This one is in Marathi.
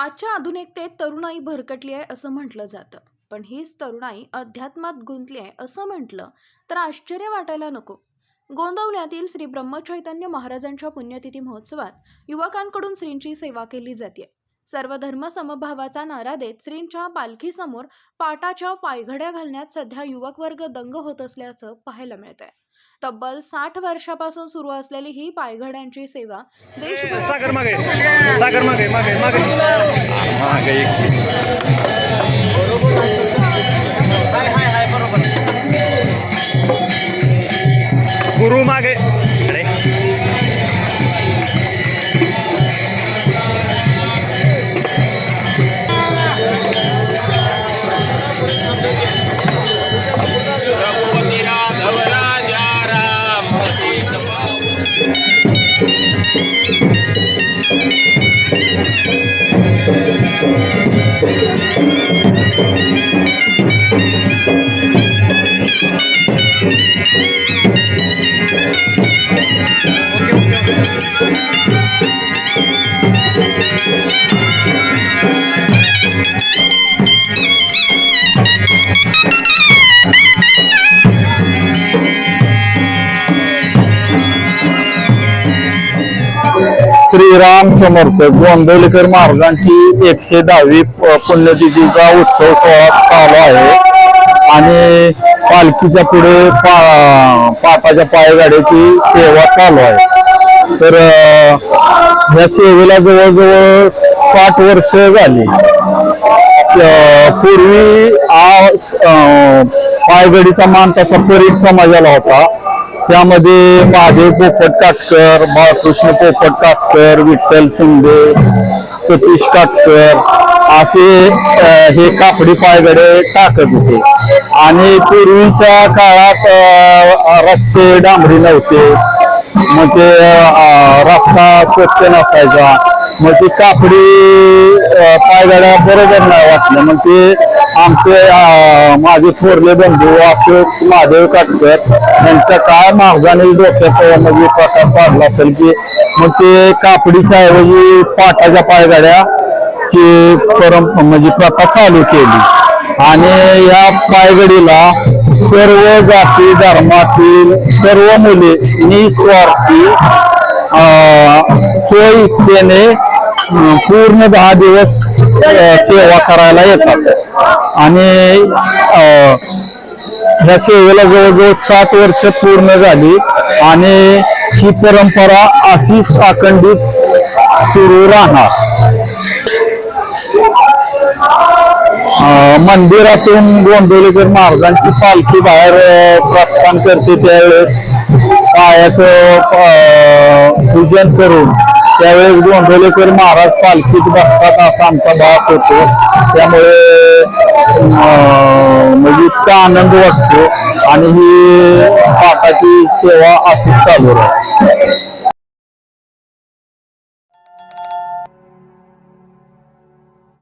आजच्या आधुनिकतेत तरुणाई भरकटली आहे असं म्हटलं जातं. पण हीच तरुणाई अध्यात्मात गुंतली आहे असं म्हटलं तर आश्चर्य वाटायला नको. गोंदवल्यातील श्री ब्रह्मचैतन्य महाराजांच्या पुण्यतिथी महोत्सवात युवकांकडून श्रींची सेवा केली जाते. सर्व धर्मसमभावाचा नारा देत श्रींच्या पालखीसमोर पाटाच्या पायघड्या घालण्यात सध्या युवक वर्ग दंग होत असल्याचं पाहायला मिळत आहे तब्बल साठ वर्षापासून सुरू असलेली ही पायघड्यांची सेवा सागर मागे. सागर मागे मागे मागे मागे. गुरु मागे. श्रीराम समर्थ गोंदवलेकर महाराजांची एकशे दहावी पुण्यतिथीचा उत्सव सोहळा चालू आहे. आणि पालखीच्या पुढे पा पाटाच्या पायगाड्याची सेवा चालू आहे. तर ह्या या सेवेला जवळजवळ साठ वर्ष झाली. पूर्वी हा पायगडीचा मान तसा परीट समाजाला होता. त्यामध्ये महादेव पोपट काटकर बाळकृष्ण पोपट काटकर विठ्ठल शिंदे सतीश काटकर असे हे कापडी पायगडे टाकत होते. आणि पूर्वीच्या काळात रस्ते डांबरी नव्हते. मग ते रस्ता स्वच्छ नसायचा. मग ती कापडी पायगाड्या बरोबर नाही वाटलं मग ते आमचे माझे थोरले बंधू अशोक महादेव काटकर यांच्या काय महागाने डोक्यात म्हणजे प्रकार पाडला असेल की मग ते कापडीच्या ऐवजी पाटाच्या पायगाड्या ची परम म्हणजे प्रथा चालू केली. आणि या पायगडीला सर्व जाती धर्मातील सर्व मुले निस्वार्थी स्वइच्छेने पूर्ण दहा दिवस सेवा करायला येतात. आणि या ह्या सेवेला जवळजवळ सात वर्ष पूर्ण झाली आणि ही परंपरा अशीच अखंडित सुरू राहणार. मंदिरातून गोंदवलेकर महाराजांची पालखी बाहेर प्रस्थान करते त्यावेळेस पायाचं पूजन करून त्यावेळेस गोंदवलेकर महाराज पालखीत बसतात असा आमचा भाग होतो. त्यामुळे म्हणजे इतका आनंद वाटतो आणि ही पाठाची सेवा अशीच चालू राहते.